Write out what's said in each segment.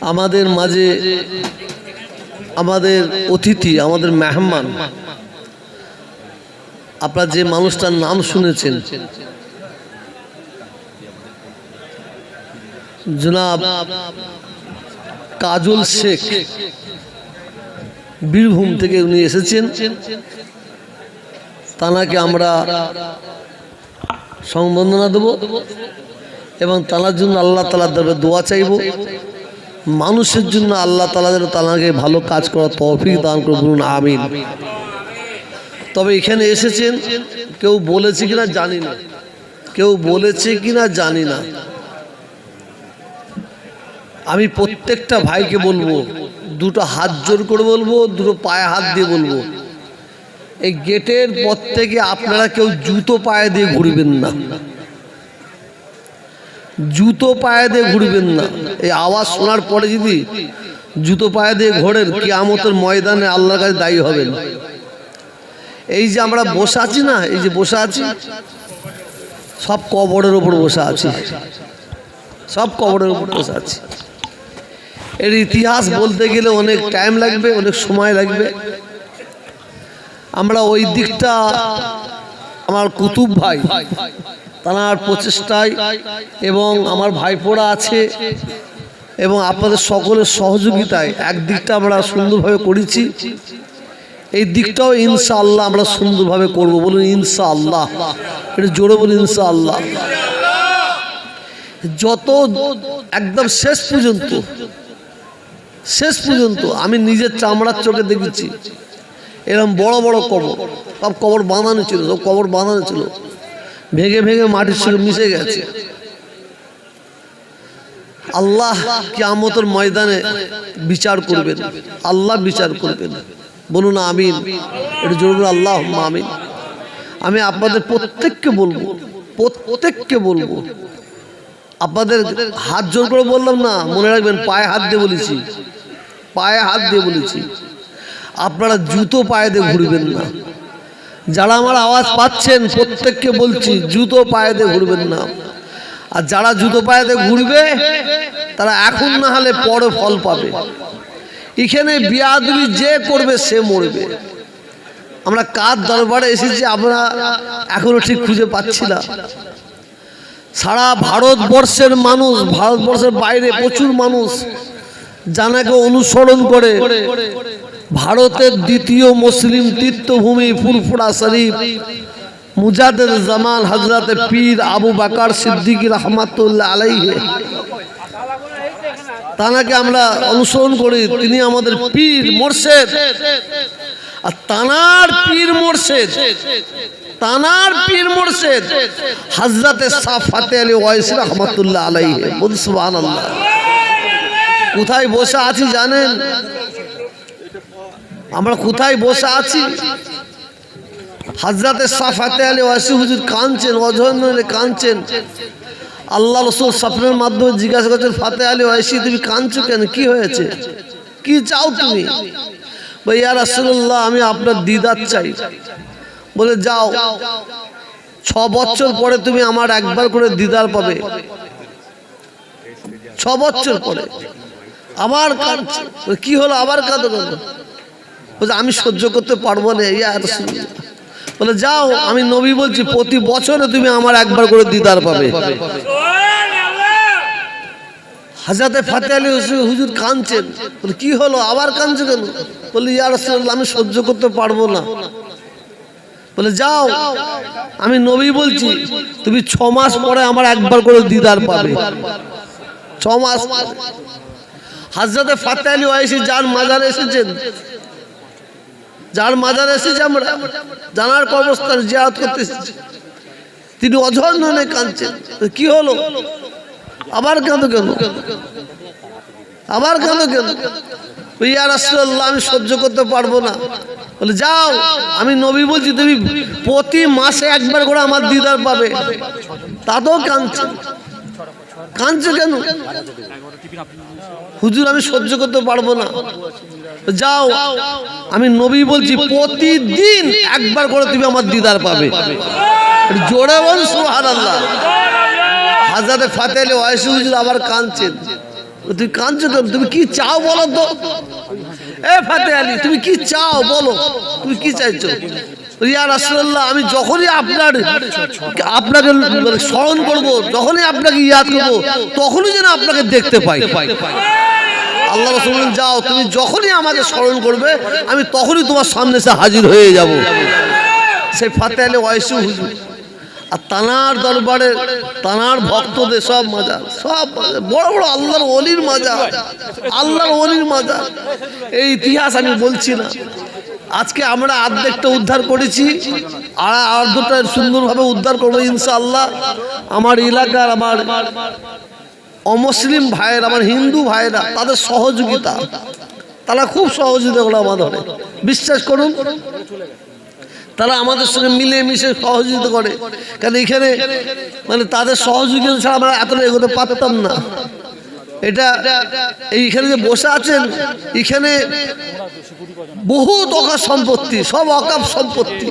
আমাদের মাঝে আমাদের অতিথি, আমাদের মেহমান। আপনার যে মানুষটার নাম শুনেছেন। জনাব কাজল শেখ, বীরভূম থেকে উনি এসেছেন। তানাকে আমরা সংবর্ধনা দেব এবং তানার জন্য আল্লাহ তালার দেবে দোয়া চাইব। মানুষের জন্য আল্লাহ তালা যেন তানাকে ভালো কাজ করার তৌফিক দান করে বলুন, আমিন। তবে এখানে এসেছেন, কেউ বলেছে কিনা জানি না। কেউ বলেছে কিনা জানি না। আমি প্রত্যেকটা ভাইকে বলব, দুটো হাত জোর করে বলব, দুটো পায়ে হাত দিয়ে বলব। এই গেটের পর থেকে আপনারা কেউ জুতো পায়ে দিয়ে ঘুরবেন না। জুতো পায়ে দিয়ে ঘুরবেন না। এই আওয়াজ শোনার পরে যদি জুতো পায়ে দিয়ে ঘোরেন, কিয়ামতের ময়দানে আল্লাহর কাছে দায়ী হবেন। এই যে আমরা বসে আছি না, এই যে বসে আছি, সব কবরের ওপর বসে আছি। সব কবরের উপর বসে আছি। এর ইতিহাস বলতে গেলে অনেক টাইম লাগবে, অনেক সময় লাগবে। আমরা ওই দিকটা, আমার কুতুব ভাই তার প্রচেষ্টায় এবং আমার ভাইপোরা আছে এবং আপনাদের সকলের সহযোগিতায় একদিকটা আমরা সুন্দরভাবে করেছি, এই দিকটাও ইনশা আল্লাহ আমরা সুন্দরভাবে করব বলুন ইনশা আল্লাহ এটা জোরে বলুন ইনশা আল্লাহ যত একদম শেষ পর্যন্ত শেষ পর্যন্ত আমি নিজের চামড়ার চোখে দেখেছি এরকম বড় বড় কবর, সব কবর বাঁধানো ছিল, সব কবর বাঁধানো ছিল। ভেঙে ভেঙে মাটির সঙ্গে মিশে গেছে। আল্লাহ কিয়ামতের ময়দানে বিচার করবেন। আল্লাহ বিচার করবেন। বলুন আমিন। এটা জোর করে আল্লাহ আমিন। আমি আপনাদের প্রত্যেককে বলব প্রত্যেককে বলব। আপনাদের হাত জোর করে বললাম না, মনে রাখবেন পায়ে হাত দিয়ে বলেছি। পায়ে হাত দিয়ে বলেছি। আপনারা জুতো পায়ে দিয়ে ঘুরবেন না। যারা আমার আওয়াজ পাচ্ছেন, প্রত্যেককে বলছি, জুতো পায়েতে ঘুরবেন না। আর যারা জুতো পায়েতে ঘুরবে, তারা এখন না হলে পরে ফল পাবে। এখানে বিয়াদুরি যে করবে, সে মরবে। আমরা কার দরবারে এসেছি, আমরা এখনও ঠিক খুঁজে পাচ্ছি না। সারা ভারতবর্ষের মানুষ, ভারতবর্ষের বাইরে প্রচুর মানুষ জানাকে অনুসরণ করে ভারতের দ্বিতীয় মুসলিম তীর্থভূমি ফুরফুরা শরীফ। মুজাদের জামান হজরত পীর আবু বাকার সিদ্দিক রহমাতুল্লাহ আলাইহে। তানাকে আমরা অনুসরণ করি, তিনি আমাদের পীর মোর্শেদ। আর তানার পীর মোর্শেদ, তানার পীর মোর্শেদ হজরতে সাফাতে আলী ওয়াইস রহমতুল্লাহ আলাইহি। বল সুবহানাল্লাহ। কোথায় বসে আছি জানেন? আমরা কোথায় বসে আছি? হজরতে সাফাতে আলী ওয়াসি হুজুর কাঁদছেন অজয় কাঁদছেন। আল্লাহ রসুল স্বপ্নের মাধ্যমে জিজ্ঞাসা করছেন, ফাতে আলী ওয়াসি, তুমি কাঁদছো কেন? কি হয়েছে? কি চাও তুমি? ভাইয়া রাসুল্লাহ আমি আপনার দিদার চাই। বলে, যাও। ছ বছর পরে তুমি আমার একবার করে দিদার পাবে। ছ বছর পরে। আবার কি হলো? আবার কাঁদো কেন? বলছে, আমি সহ্য করতে পারব না, ইয়া বলে, যাও, আমি নবী বলছি, প্রতি বছরে তুমি আমার একবার করে দিদার পাবে। হাজাতে ফাতে আলী হুজুর- কাঁদছেন। বলে, কি হলো? আবার কাঁদছো কেন? বলে, ইয়া আমি সহ্য করতে পারব না। বলে, যাও, আমি নবী বলছি, তুমি ছ মাস পরে আমার একবার করে দিদার পাবে। ছ মাস। হাজরাতে ফাতে আলী ওয়াইসি যার মাজার এসেছেন যার মাজার এসেছে আমরা, জানার কবস্থান জিয়ারত করতে এসেছি। তিনি অঝর ননে কাঁদছেন। কি হলো? আবার কাঁদো কেন? আবার কাঁদো কেন? ইয়া রাসূলুল্লাহ, আমি সহ্য করতে পারব না। বলে, যাও, আমি নবী বলছি, তুমি প্রতি মাসে একবার করে আমার দিদার পাবে। তাতেও কাঁদছে। কাঁদছে কেন? হুজুর, আমি সহ্য করতে পারব না। যাও, আমি নবী বলছি, প্রতিদিন একবার করে তুমি আমার দিদার পাবে। জোরে বল সুহান আল্লাহ হাজারে ফাতে ওয়াইসি হুজুর আবার কাঁদছেন। তুমি কাঁদছো কেন? তুমি কি চাও বলো তো? এ ফাতে আলী, তুমি কি চাও বলো? তুমি কি চাইছো? রাসূলুল্লাহ, আমি যখনই আপনার, আপনাকে মানে স্মরণ করব, যখনই আপনাকে ইয়াদ করব, তখনই যেন আপনাকে দেখতে পাই। আল্লাহ রসুল যাও, তুমি যখনই আমাকে স্মরণ করবে, আমি তখনই তোমার সামনে এসে হাজির হয়ে যাব। সেই ফাতে আলী ওয়াইসু হুজুর। আর তানার দরবারে, তানার ভক্তদের সব মজা সব বড় বড় আল্লাহর অলির মজা আল্লাহর অলির মজা এই ইতিহাস আমি বলছি না। আজকে আমরা অর্ধেকটা উদ্ধার করেছি, আর অর্ধটা সুন্দরভাবে উদ্ধার করব ইনশাআল্লাহ। আমার এলাকার, আমার অমুসলিম ভাইয়েরা, আমার হিন্দু ভাইয়েরা, তাদের সহযোগিতা। তারা খুব সহযোগিতা করে আমাদের বিশ্বাস করুন, তারা আমাদের সঙ্গে মিলে মিশে সহযোগিতা করে। কারণ এখানে মানে তাদের সহযোগিতা ছাড়া আমরা এতটা এগোতে পারতাম না। এটা এইখানে যে বসে আছেন এখানে বহু অকাপ সম্পত্তি সব অকাপ সম্পত্তি।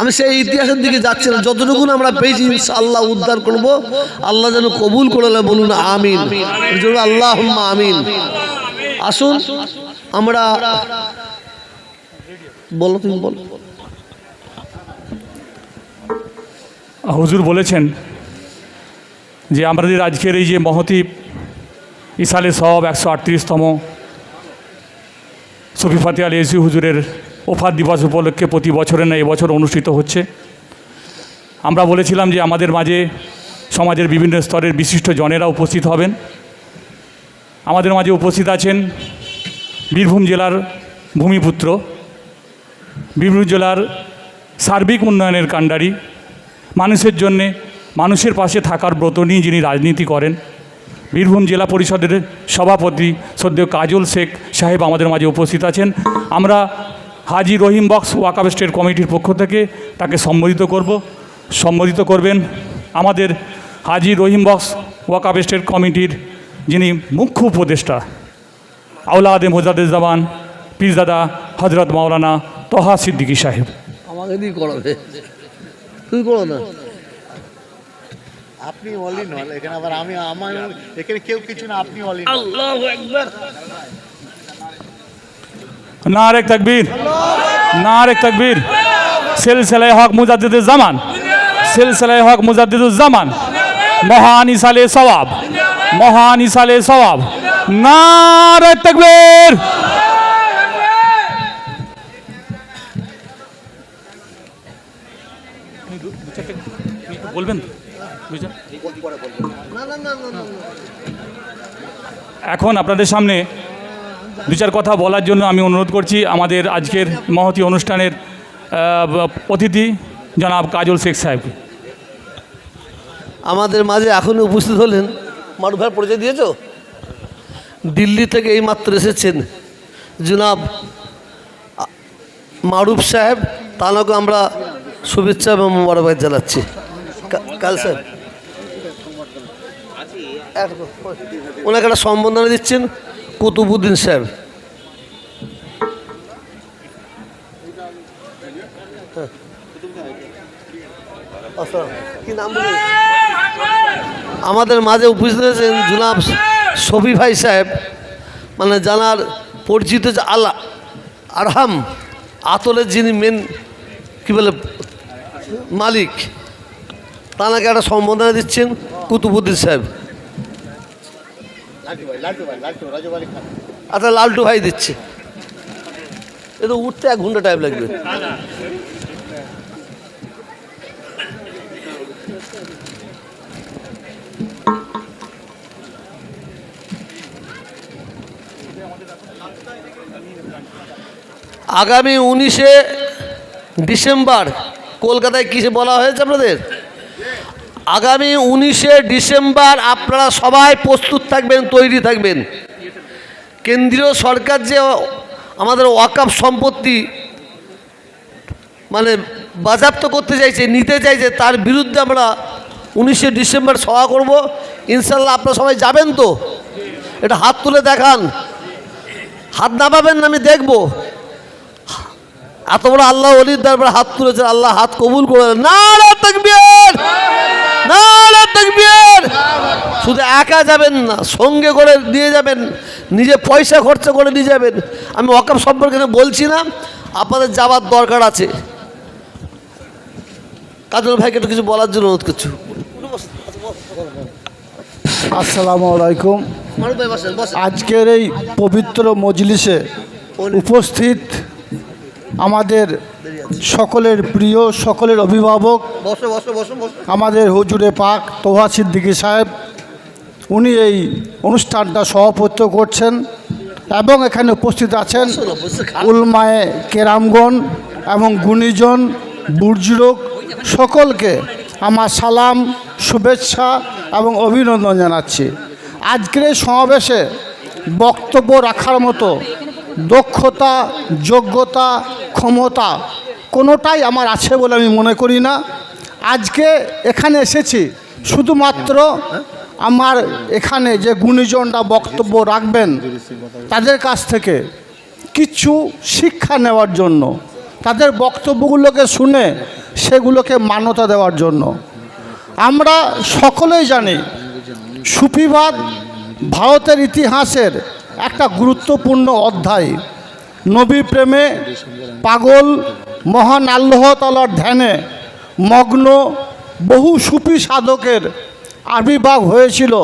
আমি সেই ইতিহাসের দিকে যাচ্ছি না যতটুকু আমরা পেয়েছি আল্লাহ উদ্ধার করব আল্লাহ যেন কবুল করে নেয়, বলুন আমিন। আল্লাহ আমিন। আসুন আমরা বলো তুমি বলো। হুজুর বলেছেন যে আমাদের আজকের এই যে মহতি ইসালে সব একশো আটত্রিশতম সফি ফাতে আলী এসি হুজুরের ওফাত দিবস উপলক্ষে প্রতি বছরে না এবছর অনুষ্ঠিত হচ্ছে। আমরা বলেছিলাম যে আমাদের মাঝে সমাজের বিভিন্ন স্তরের বিশিষ্ট জনেরা উপস্থিত হবেন। আমাদের মাঝে উপস্থিত আছেন বীরভূম জেলার ভূমিপুত্র, বীরভূম জেলার সার্বিক উন্নয়নের কাণ্ডারি, মানুষের জন্যে, মানুষের পাশে থাকার ব্রত নিয়ে যিনি রাজনীতি করেন বীরভূম জেলা পরিষদের সভাপতি সদ্য কাজল শেখ সাহেব আমাদের মাঝে উপস্থিত আছেন। আমরা হাজি রহিম বক্স ওয়াকাব স্টেট কমিটির পক্ষ থেকে তাকে সম্বোধিত করব। সম্বোধিত করবেন আমাদের হাজি রহিম বক্স ওয়াকাব স্টেট কমিটির যিনি মুখ্য উপদেষ্টা আউলাদে মোজাদুজ্জামান পীরজাদা হজরত মাওলানা তহা সিদ্দিকী সাহেব। আমাকে দিয়ে করাবে তুমি করো না। আপনি অলি নন এখানে আবার আমি আমার এখানে কেউ কিছু না আপনি অলি আল্লাহ একবার নারেক তকবীর। নারেক তকবীর। সিলসিলায় হক মুজাদ্দিদুজ জামান। সিলসিলায় হক মুজাদ্দিদুজ জামান। মহান ইসালে সওয়াব। মহান ইসালে সওয়াব। নারেক তকবীর। বলবেন? এখন আপনাদের সামনে দু চার কথা বলার জন্য আমি অনুরোধ করছি। আমাদের আজকের মহতি অনুষ্ঠানের অতিথি জনাব কাজল শেখ সাহেবকে আমাদের মাঝে এখনই উপস্থিত হলেন। মারুফ ভাই পরিচয় দিয়েছ? দিল্লি থেকে এই মাত্র এসেছেন জনাব মারুফ সাহেব। তানাকে আমরা শুভেচ্ছা এবং মোবারকবাদ জানাচ্ছি। কাল স্যার এক- ওনাকে একটা সম্বর্ধনা দিচ্ছেন কুতুবুদ্দিন সাহেব হ্যাঁ। আমাদের মাঝে উপস্থিত হয়েছেন জুনাব শফি ভাই সাহেব। মানে জানার পরিচিত যে আল্লাহ আরহাম, আতলের যিনি মেন কি বলে, মালিক, তানাকে একটা সম্বোধনা দিচ্ছেন কুতুবুদ্দিন সাহেব। আচ্ছা লালটু ভাই দিচ্ছে। এ তো উঠতে এক ঘণ্টা টাইম লাগবে। আগামী উনিশে ডিসেম্বর কলকাতায় কিসে বলা হয়েছে আপনাদের? আগামী উনিশে ডিসেম্বর আপনারা সবাই প্রস্তুত থাকবেন, তৈরি থাকবেন। কেন্দ্রীয় সরকার যে আমাদের ওয়াকাপ সম্পত্তি মানে বাজাপ্ত করতে চাইছে, নিতে চাইছে, তার বিরুদ্ধে আমরা উনিশে ডিসেম্বর সভা করব। ইনশাল্লাহ আপনারা সবাই যাবেন তো? এটা হাত তুলে দেখান। হাত না আমি দেখব। এত বড় আল্লাহ অলির দরবার হাত তুলেছে আল্লাহ হাত কবুল করে না শুধু একা যাবেন না সঙ্গে করে নিয়ে যাবেন নিজে পয়সা খরচা করে নিয়ে যাবেন। আমি অকাপ সম্পর্কে বলছি না আপনাদের যাওয়ার দরকার আছে। কাজল ভাইকে একটু কিছু বলার জন্য অনুরোধ করছি। আসসালামু আলাইকুম। আজকের এই পবিত্র মজলিসে উপস্থিত আমাদের সকলের প্রিয় সকলের অভিভাবক আমাদের হুজুরে পাক তোহা সিদ্দিকী সাহেব উনি এই অনুষ্ঠানটা সভাপত্য করছেন এবং এখানে উপস্থিত আছেন। উলমায়ে কেরামগণ এবং গুণীজন বুর্জুরোগ সকলকে আমার সালাম শুভেচ্ছা এবং অভিনন্দন জানাচ্ছি আজকের এই সমাবেশে বক্তব্য রাখার মতো দক্ষতা যোগ্যতা ক্ষমতা কোনোটাই আমার আছে বলে আমি মনে করি না আজকে এখানে এসেছি শুধুমাত্র আমার এখানে যে গুণীজনরা বক্তব্য রাখবেন, তাদের কাছ থেকে কিছু শিক্ষা নেওয়ার জন্য, তাদের বক্তব্যগুলোকে শুনে সেগুলোকে মান্যতা দেওয়ার জন্য। আমরা সকলেই জানি, সুফিবাদ ভারতের ইতিহাসের একটা গুরুত্বপূর্ণ অধ্যায়। নবী প্রেমে পাগল, মহান আল্লাহ তালার ধ্যানে মগ্ন বহু সুফি সাধকের আবির্ভাব হয়েছিল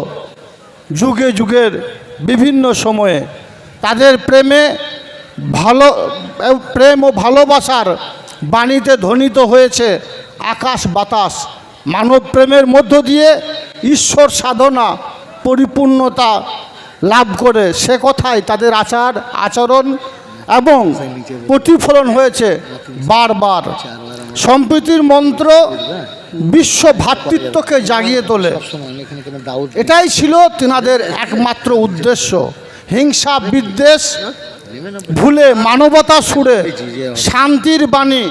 যুগে যুগের বিভিন্ন সময়ে। তাদের প্রেমে ভালো, প্রেম ও ভালোবাসার বাণীতে ধ্বনিত হয়েছে আকাশ বাতাস। মানব প্রেমের মধ্য দিয়ে ঈশ্বর সাধনা, পরিপূর্ণতা লাভ করে সে কথাই তাদের আচার, আচরণ এবং প্রতিফলন হয়েছে বারবার। সম্প্রীতির মন্ত্র বিশ্ব ভ্রাতৃত্বকে জাগিয়ে তোলে। এটাই ছিল তিনাদের একমাত্র উদ্দেশ্য। হিংসা বিদ্বেষ ভুলে মানবতা সুরে শান্তির বাণী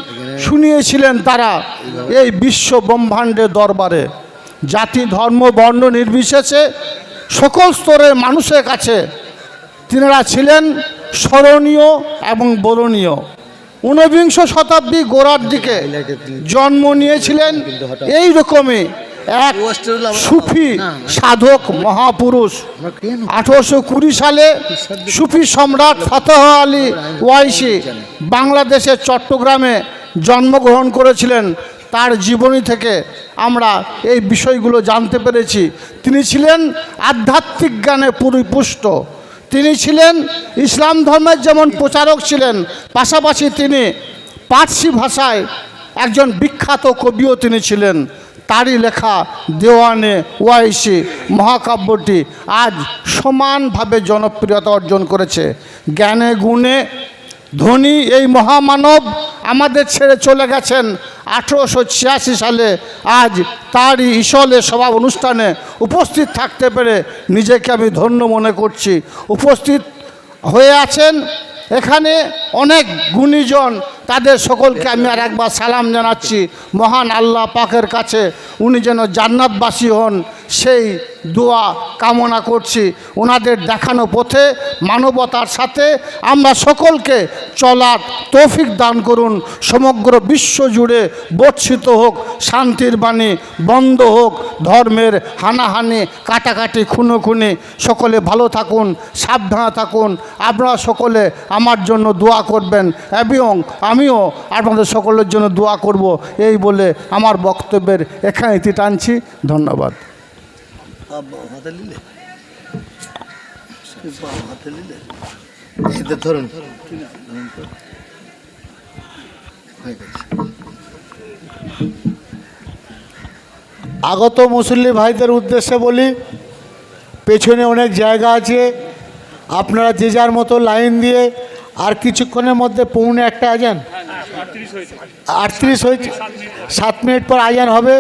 শুনিয়েছিলেন তারা এই বিশ্ব ব্রহ্মাণ্ডের দরবারে। জাতি ধর্ম বর্ণ নির্বিশেষে সকল স্তরের মানুষের কাছে তিনারা ছিলেন স্মরণীয় এবং বরণীয়। ঊনবিংশ শতাব্দী গোড়ার দিকে জন্ম নিয়েছিলেন এই রকমই এক সুফি সাধক মহাপুরুষ। আঠারোশো কুড়ি সালে সুফি সম্রাট ফাতহ আলী ওয়াইসি বাংলাদেশের চট্টগ্রামে জন্মগ্রহণ করেছিলেন। তার জীবনী থেকে আমরা এই বিষয়গুলো জানতে পেরেছি। তিনি ছিলেন আধ্যাত্মিক জ্ঞানে পরিপুষ্ট। তিনি ছিলেন ইসলাম ধর্মের যেমন প্রচারক ছিলেন, পাশাপাশি তিনি পার্সি ভাষায় একজন বিখ্যাত কবিও তিনি ছিলেন। তারই লেখা দেওয়ানে ওয়াইসি মহাকাব্যটি আজ সমানভাবে জনপ্রিয়তা অর্জন করেছে। জ্ঞানে গুণে ধনী এই মহামানব আমাদের ছেড়ে চলে গেছেন। আঠেরোশো ছিয়াশি সালে আজ তারই ইসলে সভা অনুষ্ঠানে উপস্থিত থাকতে পেরে নিজেকে আমি ধন্য মনে করছি। উপস্থিত হয়ে আছেন এখানে অনেক গুণীজন তাদের সকলকে আমি আর একবার সালাম জানাচ্ছি। মহান আল্লাহ পাকের কাছে উনি যেন জান্নাতবাসী হন, সেই দোয়া কামনা করছি। ওনাদের দেখানো পথে, মানবতার সাথে আমরা সকলকে চলার তৌফিক দান করুন। সমগ্র বিশ্ব জুড়ে বর্ষিত হোক, শান্তির বাণী বন্ধ হোক, ধর্মের হানাহানি, কাটাকাটি, খুনোখুনি, সকলে ভালো থাকুন, সাবধানে থাকুন। আপনারা সকলে আমার জন্য দোয়া করবেন। এবং আমিও আপনাদের সকলের জন্য দোয়া করব। এই বলে আমার বক্তব্যের এখানে ইতি টানছি। ধন্যবাদ। আগত মুসল্লি ভাইদের উদ্দেশ্যে বলি, পেছনে অনেক জায়গা আছে। আপনারা যে যার মতো লাইন দিয়ে আর কিছুক্ষণের মধ্যে পৌনে একটা আজান? আটত্রিশ হয়েছে। সাত মিনিট পর আজান হবে।